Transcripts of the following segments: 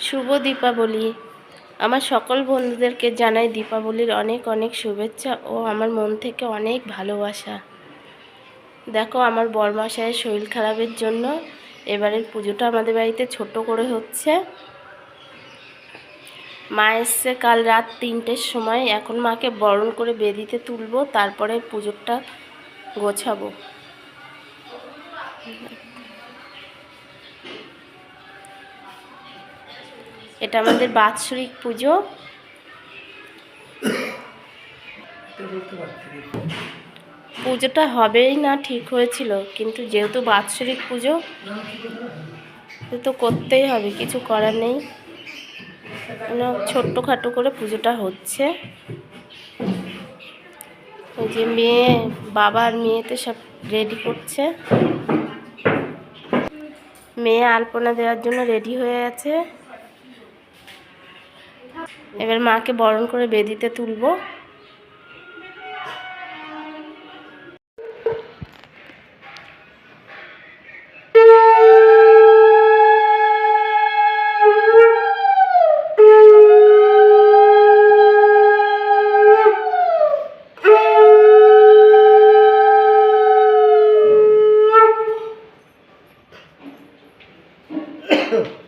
শুভ দীপাবলি। আমার সকল বন্ধুদেরকে জানাই দীপাবলির অনেক অনেক শুভেচ্ছা ও আমার মন থেকে অনেক ভালোবাসা। দেখো, আমার বরমাসায়ের শরীর খারাপের জন্য এবারের পুজোটা আমাদের বাড়িতে ছোট করে হচ্ছে। মা এসছে কাল রাত তিনটের সময়। এখন মাকে বরণ করে বেদিতে তুলবো, তারপরে পুজোটা গোছাবো। এটা আমাদের বাৎসরিক পুজো। পুজোটা হবেই না, ঠিক হয়েছিল, কিন্তু যেহেতু বাৎসরিক পুজো তো করতেই হবে, কিছু করার নেই। মানে ছোট্টখাটো করে পুজোটা হচ্ছে। ওই যে মেয়ে, বাবা আর মেয়েতে সব রেডি করছে। মেয়ে আলপনা দেওয়ার জন্য রেডি হয়ে আছে। এবার মাকে বরণ করে বেদিতে তুলবো।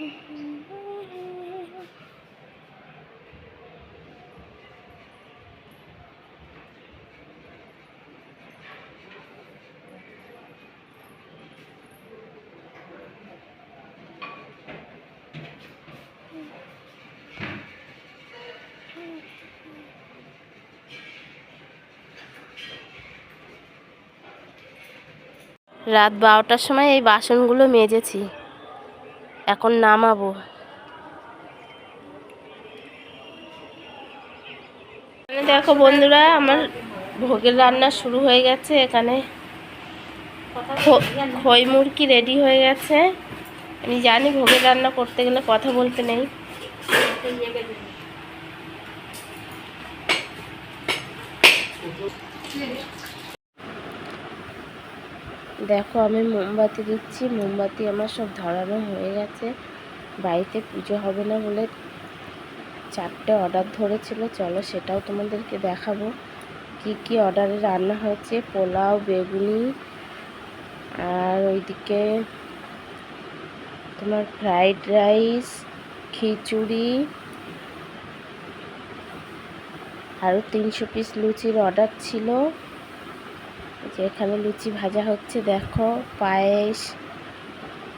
Mm-hmm. রাত বারোটার সময় এই বাসনগুলো মেজেছি। এখন নামাবো। দেখো বন্ধুরা, আমার ভোগের রান্না শুরু হয়ে গেছে এখানে। খই মুরগি রেডি হয়ে গেছে। আমি জানি ভোগের রান্না করতে গেলে কথা বলতে নেই। দেখো, আমি মোমবাতি দিচ্ছি। মোমবাতি আমার সব ধরানো হয়ে গেছে। বাড়িতে পুজো হবে না বলে চারটে অর্ডার ধরেছিল। চলো সেটাও তোমাদেরকে দেখাবো। কি কি অর্ডারে রান্না হয়েছে? পোলাও, বেগুনি, আর ওইদিকে তোমার ফ্রাইড রাইস খিচুড়ি আরও তিনশো পিস লুচির অর্ডার ছিল। যে এখানে লুচি ভাজা হচ্ছে, দেখো, পায়েস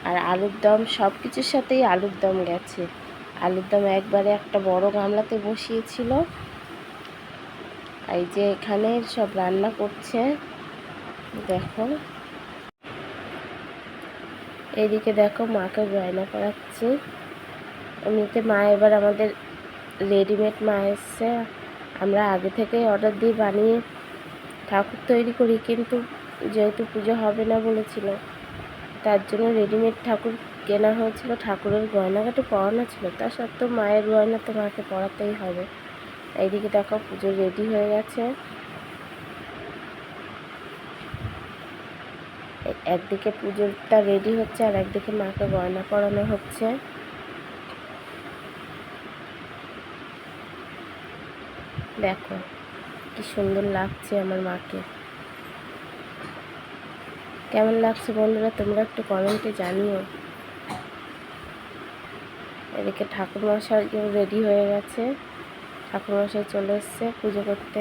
আর আলুর দম সব কিছুর সাথেই আলুর দম গেছে। আলুর দম একবারে একটা বড় গামলাতে বসিয়েছিল। এই যে এখানে সব রান্না করছে, দেখো। এইদিকে দেখো মাকে গয়না করাচ্ছে। এমনিতে মা এবার আমাদের রেডিমেড মা এসছে। আমরা আগে থেকেই অর্ডার দিয়ে বানিয়ে ঠাকুর তৈরি করি, কিন্তু যেহেতু পুজো হবে না বলেছিল, তার জন্য রেডিমেড ঠাকুর কেনা হয়েছিল। ঠাকুরের গয়নাঘাটে পরানো ছিল। তা সত্ত্বেও মায়ের গয়না তো মাকে পরাতেই হবে। এইদিকে দেখো, পুজো রেডি হয়ে গেছে। একদিকে পুজোটা রেডি হচ্ছে আর একদিকে মাকে গয়না পরানো হচ্ছে। দেখো কি সুন্দর লাগছে আমার মাকে। কেমন লাগছে বন্ধুরা, তোমরা একটু কমেন্টে জানিও। এদিকে ঠাকুরমশাই রেডি হয়ে গেছে। ঠাকুরমশাই চলে এসছে পুজো করতে।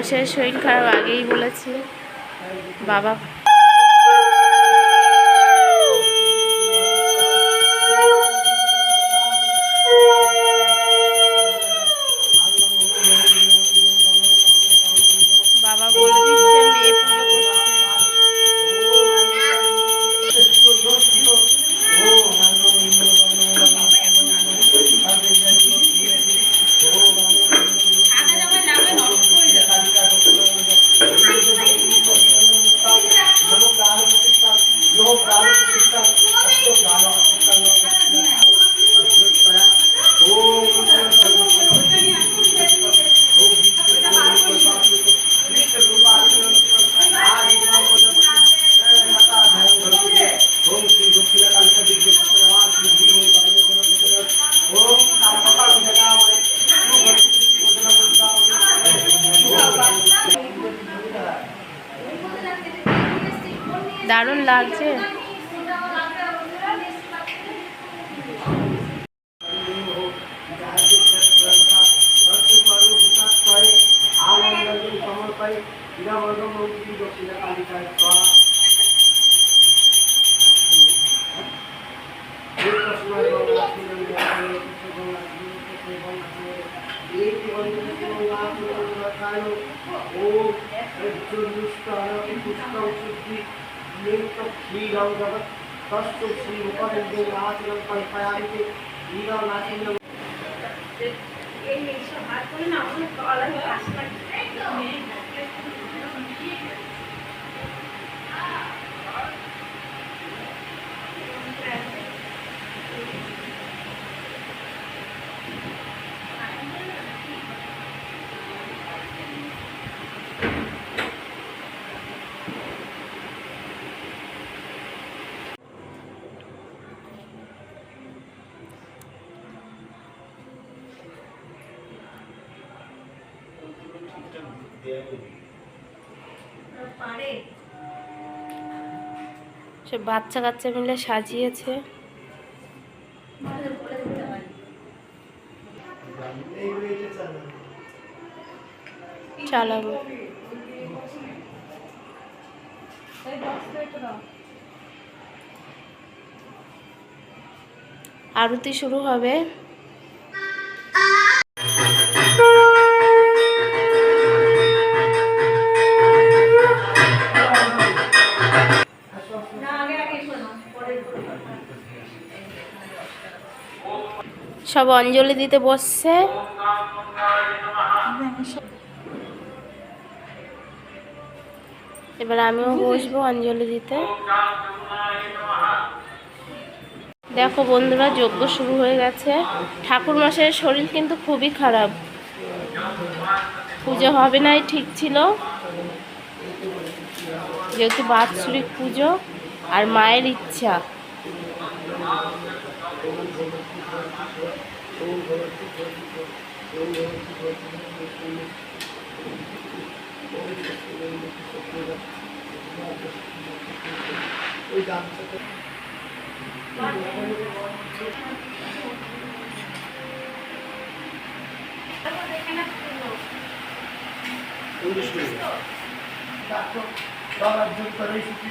বরমাসের শরীর খারাপ আগেই বলেছি। বাবা বাবা তস্তু শ্রী উপনিন্দে নাচন কল্পয়ামিতে লীলা নাচিন সে বাচ্চা কাচ্চা মিলে সাজিয়েছে। চালাবো। আরতি শুরু হবে। সব অঞ্জলি দিতে বসছে। এবার আমিও বসবো অঞ্জলি দিতে। দেখো বন্ধুরা, যজ্ঞ শুরু হয়ে গেছে। ঠাকুর মশাইয়ের শরীর কিন্তু খুবই খারাপ। পুজো হবে নাই ঠিক ছিল। যেহেতু বাৎসরিক পুজো আর মায়ের ইচ্ছা। ওই গামছাটা ডাক্তার বাবার জন্য করে শিখি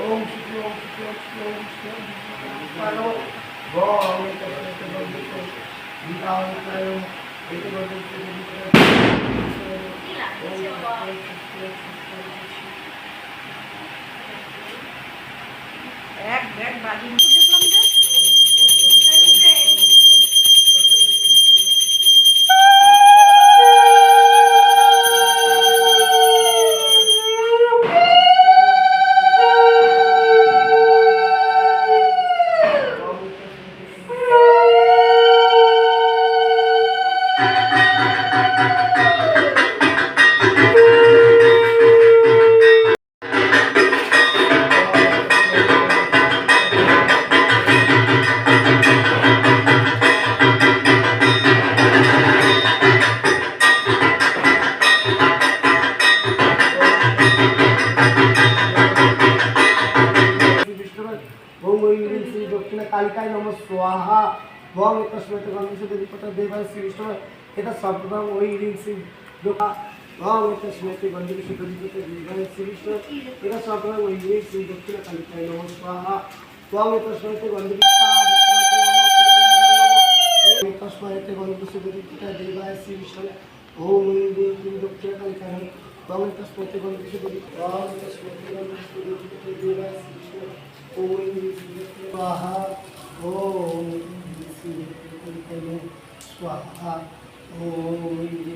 ওম শিখি ওম শিখি ওম শিখি ওম শিখি ওম শিখি পারো গম এক ব্যাগ মধ্যে দেখলাম যে ওম তস্মৈত গন্ধেশ দেবীপত দেবায় শ্রী বিষ্ণু এটা সর্বদম ওই শ্রী দোকা ওম তস্মৈত গন্ধেশ দেবীপত দেবায় শ্রী বিষ্ণু এটা সর্বদম ওই শ্রী দক্ষিণ কালিকায় নম স্বাহা ওম তস্মৈত গন্ধেশ তস্মৈত গন্ধেশ দেবীপত দেবায় শ্রী বিষ্ণু ওম শ্রী দক্ষিণ কালিকায় ওম তস্মৈত দেবী ওম তস্মৈত দেবীপত দেবায় শ্রী বিষ্ণু ওম স্বাহা ওম स्वाहा ओम